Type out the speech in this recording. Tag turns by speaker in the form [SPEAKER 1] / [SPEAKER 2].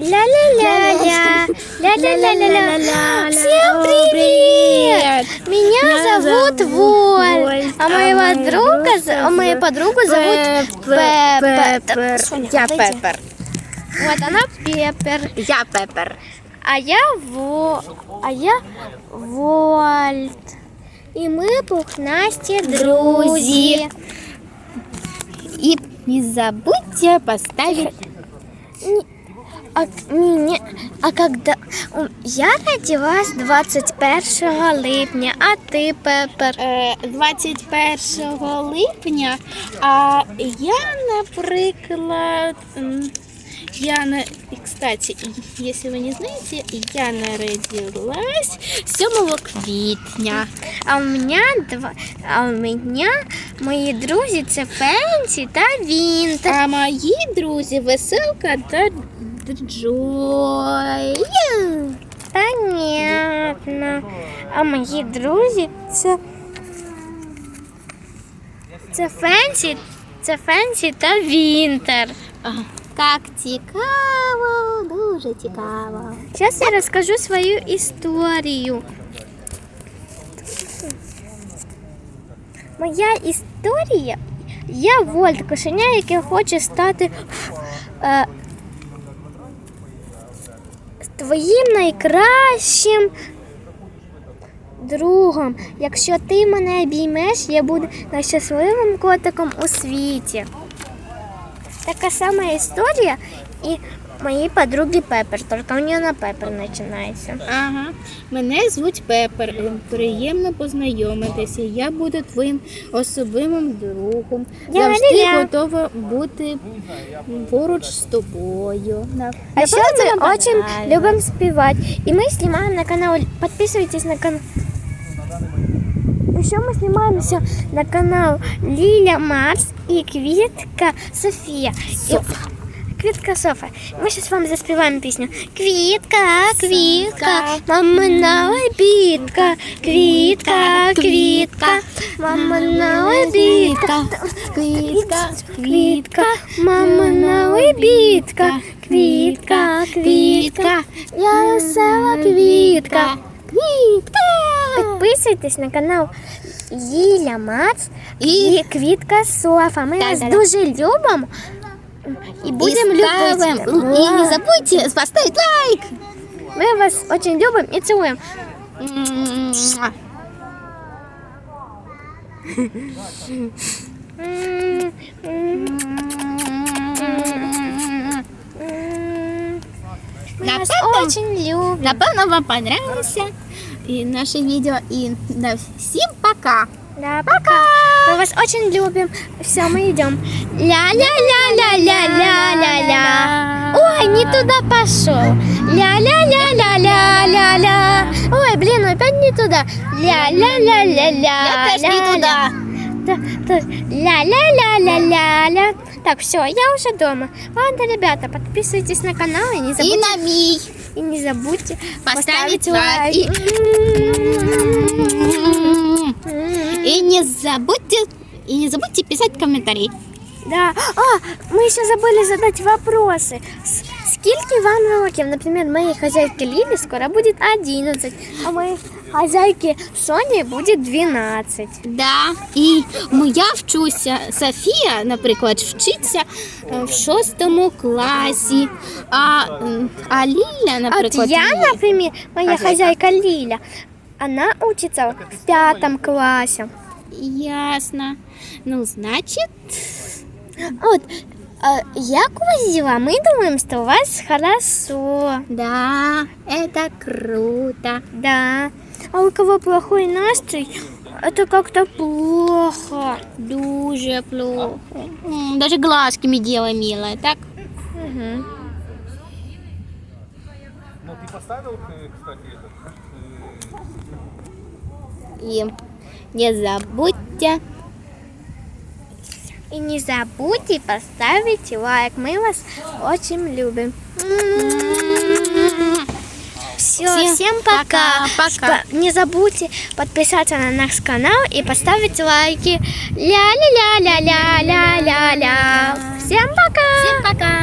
[SPEAKER 1] Ля-ля-ля-ля. Ля-ля-ля-ля-ля. Всем привет! Меня зовут Воль, а моего друга, а мою подругу зовут Пеппер.
[SPEAKER 2] Я. Пеппер.
[SPEAKER 1] Вот она Пеппер,
[SPEAKER 2] Я Пеппер.
[SPEAKER 1] а я Во, а я Вольт. И мы пухнасті друзі.
[SPEAKER 2] И не забудьте поставить...
[SPEAKER 1] А, ні, ні, а когда я родилась 21 липня, а ти, Пеппер?
[SPEAKER 2] Е, 21 липня, а я, наприклад, я, на... и, кстати, если вы не знаете, я народилась 7 квітня.
[SPEAKER 1] А у мене два, а у мене мої друзі це Фенсі та Вінтер.
[SPEAKER 2] А мої друзі Веселка та Джой.
[SPEAKER 1] Понятно. А мої друзі це. Це Фенсі, це Фенсі та Вінтер.
[SPEAKER 2] Ага. Так цікаво, дуже цікаво.
[SPEAKER 1] Зараз я розкажу свою історію. Моя історія. Я Вольт, кошеня, яке хоче стати е, твоїм найкращим другом. Якщо ти мене обіймеш, я буду найщасливим котиком у світі. Така сама історія і моєї подруги Пеппер, тільки у нее на Пеппер починається.
[SPEAKER 2] Ага, мене звуть Пепер. Е, Приємно познайомитися. Я буду твоїм особливим другом.
[SPEAKER 1] Я
[SPEAKER 2] Завжди
[SPEAKER 1] Ліля.
[SPEAKER 2] готова бути поруч з тобою. На-
[SPEAKER 1] А еще
[SPEAKER 2] Напевно,
[SPEAKER 1] мы
[SPEAKER 2] це
[SPEAKER 1] очень
[SPEAKER 2] банально.
[SPEAKER 1] любим спевать. И мы снимаем на канал. Подписывайтесь на канал. Еще мы снимаемся на канал Лиля Марс и Квитка София. И... Квитка Софа. Мы сейчас вам заспеваем песню. Квитка, квитка, мамина обидка. Квитка, квитка, мамина обидка.
[SPEAKER 2] Квітка,
[SPEAKER 1] Квітка, мамина обідка, квітка, квітка, я весела квітка. Квітка. Підписуйтесь на канал Їля Мац і Квітка Софа. Ми вас
[SPEAKER 2] Да-да-да.
[SPEAKER 1] дуже любимо і будемо
[SPEAKER 2] І ставимо-
[SPEAKER 1] любити.
[SPEAKER 2] І не забудьте поставити лайк.
[SPEAKER 1] Ми вас дуже любимо і цілуємо.
[SPEAKER 2] Муа.
[SPEAKER 1] М, м, м. Ми вас
[SPEAKER 2] Напевно-
[SPEAKER 1] дуже любимо.
[SPEAKER 2] Напевно, вам понравилося і наше відео. І на всім пока.
[SPEAKER 1] Да, пока. Мы вас очень любим. Все, мы идем. Ля-ля-ля-ля-ля-ля-ля-ля. Ой, не туда пошел. Ля-ля-ля-ля-ля-ля-ля. Ой, блин, опять не туда. Ля-ля-ля-ля-ля.
[SPEAKER 2] Я теж не туда.
[SPEAKER 1] Да, да. Ля-ля-ля-ля-ля-ля. Так, все, я уже дома. Ладно, ребята, подписывайтесь на канал и не
[SPEAKER 2] І
[SPEAKER 1] забудьте,
[SPEAKER 2] на мій.
[SPEAKER 1] и не забудьте
[SPEAKER 2] Поставить
[SPEAKER 1] поставить
[SPEAKER 2] лайк.
[SPEAKER 1] лайк.
[SPEAKER 2] І не забудьте, і не забудьте писати коментарі.
[SPEAKER 1] Да. А, мы еще забыли задать вопросы. С- Скільки вам років? Например, моей хозяйке Лили скоро будет 11, а моей хозяйке Соне будет 12.
[SPEAKER 2] Да. І ну, я вчуся, Софія, наприклад, вчиться е, в шостому класі. А, м, а Ліля,
[SPEAKER 1] А вот
[SPEAKER 2] наприклад,
[SPEAKER 1] я,
[SPEAKER 2] її-
[SPEAKER 1] например, моя
[SPEAKER 2] Хозяйка.
[SPEAKER 1] хозяйка Лиля, она учится в пятом классе.
[SPEAKER 2] Ясно. Ну, значить,
[SPEAKER 1] Вот, а, як у вас дела? Мы думаем, что у вас хорошо.
[SPEAKER 2] да, это круто.
[SPEAKER 1] Да. а у кого плохой настрой, это как-то плохо.
[SPEAKER 2] Дуже плохо. Даже глазками делай, милая, так?
[SPEAKER 1] Мгм.
[SPEAKER 3] Ну, ты поставил, э, кстати, этот? э,
[SPEAKER 2] И не забудьте.
[SPEAKER 1] И не забудьте поставить лайк. Мы вас очень любим. Все,
[SPEAKER 2] Всем
[SPEAKER 1] всем, пока.
[SPEAKER 2] пока, пока.
[SPEAKER 1] Не забудьте подписаться на наш канал и поставить лайки. Ля-ля-ля-ля-ля-ля-ля-ля. Всем пока.
[SPEAKER 2] Всем пока.